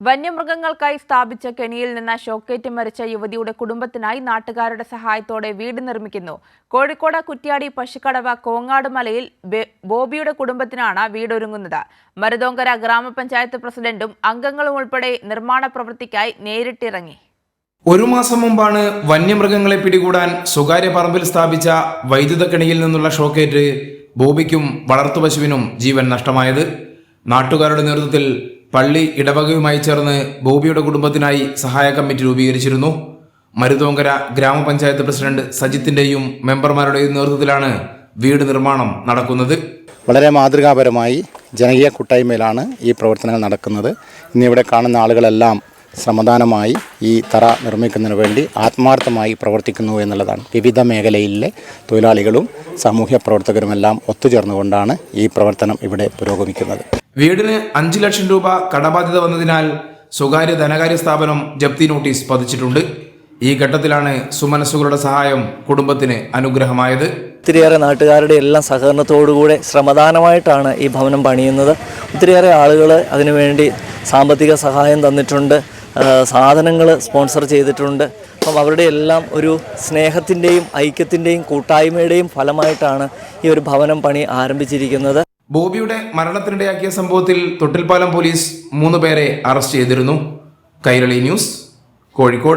വന്യമൃഗങ്ങൾക്കായി സ്ഥാപിച്ച കെണിയിൽ നിന്ന് ഷോക്കേറ്റ് മരിച്ച യുവതിയുടെ കുടുംബത്തിനായി നാട്ടുകാരുടെ സഹായത്തോടെ വീട് നിർമ്മിക്കുന്നു. കോഴിക്കോട് കുറ്റ്യാടി പശുക്കടവ കോങ്ങാട് മലയിൽ ബോബിയുടെ കുടുംബത്തിനാണ് വീടൊരുങ്ങുന്നത്. മരുതോങ്കര ഗ്രാമപഞ്ചായത്ത് പ്രസിഡന്റും അംഗങ്ങളും ഉൾപ്പെടെ നിർമ്മാണ പ്രവൃത്തിക്കായി നേരിട്ടിറങ്ങി. ഒരു മാസം മുമ്പാണ് വന്യമൃഗങ്ങളെ പിടികൂടാൻ സ്വകാര്യ പറമ്പിൽ സ്ഥാപിച്ച വൈദ്യുത കെണിയിൽ നിന്നുള്ള ഷോക്കേറ്റ് ബോബിക്കും വളർത്തുപശുവിനും ജീവൻ നഷ്ടമായത്. നാട്ടുകാരുടെ നേതൃത്വത്തിൽ പള്ളി ഇടവകയുമായി ചേർന്ന് ബോബിയുടെ കുടുംബത്തിനായി സഹായ കമ്മിറ്റി രൂപീകരിച്ചിരുന്നു. മരുതോങ്കര ഗ്രാമപഞ്ചായത്ത് പ്രസിഡന്റ് സജിത്തിന്റെയും മെമ്പർമാരുടെയും നേതൃത്വത്തിലാണ് വീട് നിർമ്മാണം നടക്കുന്നത്. വളരെ മാതൃകാപരമായി ജനകീയ കൂട്ടായ്മയിലാണ് ഈ പ്രവർത്തനങ്ങൾ നടക്കുന്നത്. ഇന്നിവിടെ കാണുന്ന ആളുകളെല്ലാം ശ്രമദാനമായി ഈ തറ നിർമ്മിക്കുന്നതിന് വേണ്ടി ആത്മാർത്ഥമായി പ്രവർത്തിക്കുന്നു എന്നുള്ളതാണ്. വിവിധ മേഖലയിലെ തൊഴിലാളികളും സാമൂഹ്യ പ്രവർത്തകരുമെല്ലാം ഒത്തുചേർന്നുകൊണ്ടാണ് ഈ പ്രവർത്തനം ഇവിടെ പുരോഗമിക്കുന്നത്. വീടിന് അഞ്ച് ലക്ഷം രൂപ കടബാധ്യത വന്നതിനാൽ സ്വകാര്യ ധനകാര്യ സ്ഥാപനം ജപ്തി നോട്ടീസ് പതിച്ചിട്ടുണ്ട്. ഈ ഘട്ടത്തിലാണ് സുമനസ്സുകളുടെ സഹായം കുടുംബത്തിന് അനുഗ്രഹമായത്. ഒത്തിരിയേറെ നാട്ടുകാരുടെ എല്ലാം സഹകരണത്തോടുകൂടെ ശ്രമദാനമായിട്ടാണ് ഈ ഭവനം പണിയുന്നത്. ഒത്തിരിയേറെ ആളുകൾ അതിനുവേണ്ടി സാമ്പത്തിക സഹായം തന്നിട്ടുണ്ട്. സാധനങ്ങൾ സ്പോൺസർ ചെയ്തിട്ടുണ്ട്. അപ്പം അവരുടെ എല്ലാം ഒരു സ്നേഹത്തിന്റെയും ഐക്യത്തിന്റെയും കൂട്ടായ്മയുടെയും ഫലമായിട്ടാണ് ഈ ഒരു ഭവനം പണി ആരംഭിച്ചിരിക്കുന്നത്. ബോബിയുടെ മരണത്തിനിടയാക്കിയ സംഭവത്തിൽ തൊട്ടിൽപ്പാലം പോലീസ് മൂന്ന് പേരെ അറസ്റ്റ് ചെയ്തിരുന്നു. കൈരളി ന്യൂസ് കോഴിക്കോട്.